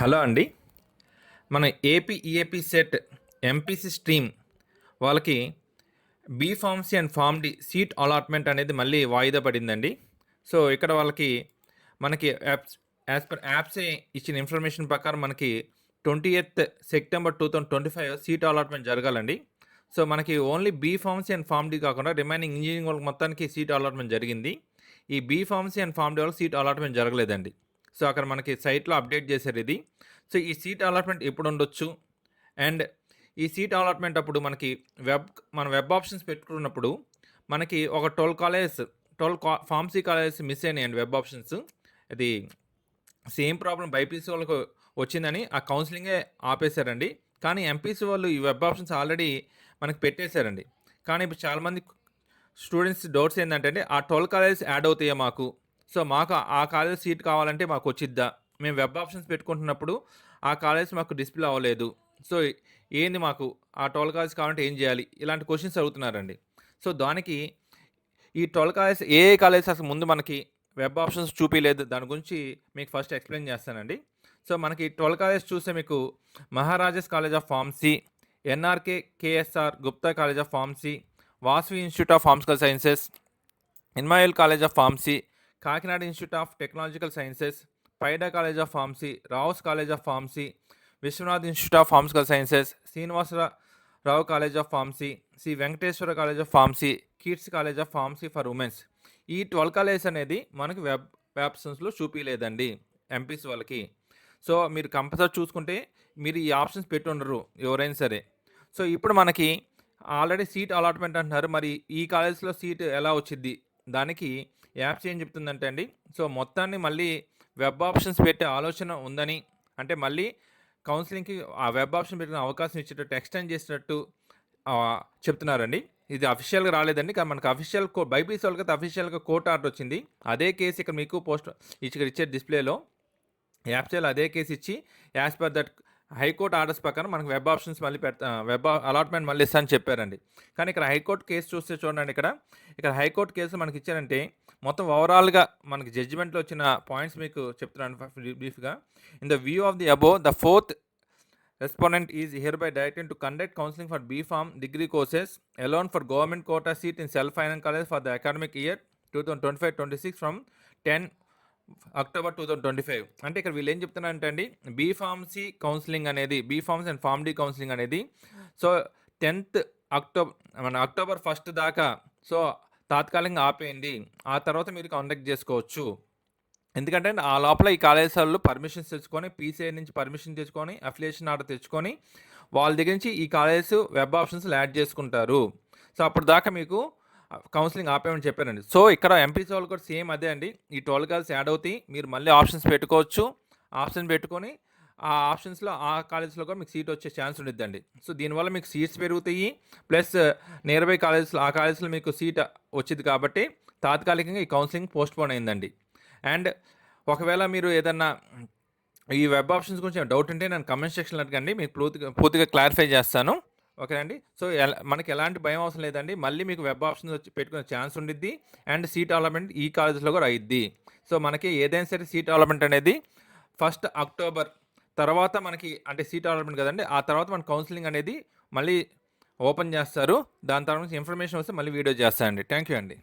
Hello అండి. మన AP EAP CET MPC stream వాళ్ళకి B pharmacy and PharmD seat allotment అనేది మళ్ళీ వాయిదా పడిందండి. సో ఇక్కడ వాళ్ళకి మనకి యాప్స్ యాజ్ పర్ యాప్సే ఇచ్చిన ఇన్ఫర్మేషన్ ప్రకారం మనకి twenty eighth September two thousand twenty five seat allotment జరగాలండి so మనకి only B pharmacy and pharm D కాకుండా రిమైనింగ్ ఇంజనీరింగ్ వాళ్ళకి మొత్తానికి సీట్ అలాట్మెంట్ జరిగింది. ఈ B pharmacy and pharm D వాళ్ళకి సీట్ అలాట్మెంట్ జరగలేదండి. సో అక్కడ మనకి సైట్లో అప్డేట్ చేశారు ఇది. సో ఈ సీట్ అలాట్మెంట్ ఎప్పుడు ఉండొచ్చు? అండ్ ఈ సీట్ అలాట్మెంట్ అప్పుడు మనకి వెబ్ మన వెబ్ ఆప్షన్స్ పెట్టుకున్నప్పుడు మనకి ఒక twelve college twelve pharmacy colleges miss అయినాయండి వెబ్ ఆప్షన్స్. అది సేమ్ ప్రాబ్లం బైపీసీ వాళ్ళకు వచ్చిందని ఆ కౌన్సిలింగే ఆపేశారండి. కానీ ఎంపీసీ వాళ్ళు ఈ వెబ్ ఆప్షన్స్ ఆల్రెడీ మనకి పెట్టేశారండి. కానీ ఇప్పుడు చాలామంది స్టూడెంట్స్ డౌట్స్ ఏంటంటే ఆ ట్వెల్వ్ కాలేజెస్ యాడ్ అవుతాయా మాకు? సో మాకు ఆ కాలేజ్ సీట్ కావాలంటే మాకు వచ్చిద్దా? మేము వెబ్ ఆప్షన్స్ పెట్టుకుంటున్నప్పుడు ఆ కాలేజ్ మాకు డిస్ప్లే అవ్వలేదు. సో ఏంది మాకు? ఆ ట్వెల్వ్ కాలేజ్ కావాలంటే ఏం చేయాలి? ఇలాంటి క్వశ్చన్స్ అడుగుతున్నారండి. సో దానికి ఈ ట్వెల్వ్ కాలేజ్ ఏ ఏ కాలేజ్ అసలు ముందు మనకి వెబ్ ఆప్షన్స్ చూపించలేదు దాని గురించి మీకు ఫస్ట్ ఎక్స్ప్లెయిన్ చేస్తానండి. సో మనకి ట్వెల్వ్ కాలేజ్ చూస్తే మీకు Maharajas college of pharmacy NRK KSR Gupta college of pharmacy Vasavi institute of pharmaceutical sciences ఇన్మాయిల్ college of pharmacy Kakinada institute of technological sciences Pydah college of pharmacy Rao's college of pharmacy Vishwanath institute of pharmaceutical sciences Srinivasarao college of pharmacy Sri Venkateswara college of pharmacy kids college of pharmacy for womens. ఈ twelve college అనేది మనకి web ఆప్షన్స్లో చూపించలేదండి ఎంపీస్ వాళ్ళకి. So మీరు compulsory చూసుకుంటే మీరు ఈ ఆప్షన్స్ పెట్టి ఉండరు ఎవరైనా సరే. సో ఇప్పుడు మనకి ఆల్రెడీ సీట్ అలాట్మెంట్ అంటున్నారు. మరి ఈ కాలేజ్లో సీట్ ఎలా వచ్చింది దానికి యాప్స్ ఏం చెప్తుందంటే అండి సో మొత్తాన్ని మళ్ళీ వెబ్ ఆప్షన్స్ పెట్టే ఆలోచన ఉందని అంటే మళ్ళీ కౌన్సిలింగ్కి ఆ వెబ్ ఆప్షన్ పెట్టిన అవకాశం ఇచ్చేటట్టు ఎక్స్టెండ్ చేసినట్టు చెప్తున్నారండి. ఇది అఫీషియల్గా రాలేదండి కానీ మనకు అఫీషియల్ కో బైపీసీ వాళ్ళకి అఫీషియల్గా కోర్ట్ ఆర్డర్ వచ్చింది. అదే కేసు ఇక్కడ మీకు పోస్ట్ ఇక్కడ ఇచ్చే డిస్ప్లేలో. యాప్స్లో అదే కేసు ఇచ్చి as per that high court orders ప్రకారం మనకు వెబ్ ఆప్షన్స్ మళ్ళీ పెడతా వెబ్ అలాట్మెంట్ మళ్ళీ ఇస్తా అని చెప్పారండి. కానీ ఇక్కడ హైకోర్టు కేసు చూస్తే చూడండి ఇక్కడ ఇక్కడ హైకోర్టు కేసు మనకి ఇచ్చారంటే మొత్తం ఓవరాల్గా మనకి జడ్జిమెంట్లో వచ్చిన పాయింట్స్ మీకు చెప్తున్నాను బ్రీఫ్గా in the view of the above the fourth respondent is hereby directed to conduct counselling for B pharm degree courses alone for government quota seat in self finance college for the academic year two thousand twenty five twenty six from ten October two thousand twenty five అంటే ఇక్కడ వీళ్ళు ఏం చెప్తున్నారంటే అండి B pharmacy counselling అనేది B pharms and pharm D counselling అనేది so tenth October మన October first దాకా సో తాత్కాలికంగా ఆపేయండి. ఆ తర్వాత మీరు కాంటాక్ట్ చేసుకోవచ్చు. ఎందుకంటే ఆ లోపల ఈ కాలేజ్ వాళ్ళు పర్మిషన్స్ తెచ్చుకొని పీసీఐ నుంచి పర్మిషన్ తెచ్చుకొని అఫిలియేషన్ ఆర్డర్ తెచ్చుకొని వాళ్ళ దగ్గర నుంచి ఈ కాలేజ్ వెబ్ ఆప్షన్స్ యాడ్ చేసుకుంటారు. సో అప్పుడు దాకా మీకు కౌన్సిలింగ్ ఆపేయమని చెప్పారండి. సో ఇక్కడ ఎంపీసీ వాళ్ళు కూడా సేమ్ అదే అండి. ఈ ట్వెల్వ్ కాల్స్ యాడ్ అవుతాయి. మీరు మళ్ళీ ఆప్షన్స్ పెట్టుకోవచ్చు. ఆప్షన్ పెట్టుకొని ఆ ఆప్షన్స్లో ఆ కాలేజ్లో కూడా మీకు సీట్ వచ్చే ఛాన్స్ ఉండిద్దండి. సో దీనివల్ల మీకు సీట్స్ పెరుగుతాయి. ప్లస్ నియర్ బై కాలేజ్లో ఆ కాలేజ్లో మీకు సీట్ వచ్చింది కాబట్టి తాత్కాలికంగా ఈ కౌన్సిలింగ్ పోస్ట్ పోన్ అయిందండి. అండ్ ఒకవేళ మీరు ఏదన్నా ఈ వెబ్ ఆప్షన్స్ గురించి డౌట్ ఉంటే నేను కమెంట్ సెక్షన్లో అడగండి. మీకు పూర్తిగా పూర్తిగా క్లారిఫై చేస్తాను. ఓకే అండి సో మనకి ఎలాంటి భయం అవసరం లేదండి. మళ్ళీ మీకు వెబ్ ఆప్షన్స్ వచ్చి పెట్టుకునే ఛాన్స్ ఉండిద్ది. అండ్ సీట్ అలాట్మెంట్ ఈ కాలేజ్లో కూడా అయిద్ది. సో మనకి ఏదైనా సరే సీట్ అలాట్మెంట్ అనేది ఫస్ట్ అక్టోబర్ తర్వాత మనకి అంటే సీట్ అలాట్మెంట్ కదండి. ఆ తర్వాత మన కౌన్సిలింగ్ అనేది మళ్ళీ ఓపెన్ చేస్తారు. దాని తర్వాత ఇన్ఫర్మేషన్ వస్తే మళ్ళీ వీడియో చేస్తానండి. థ్యాంక్ యూ అండి.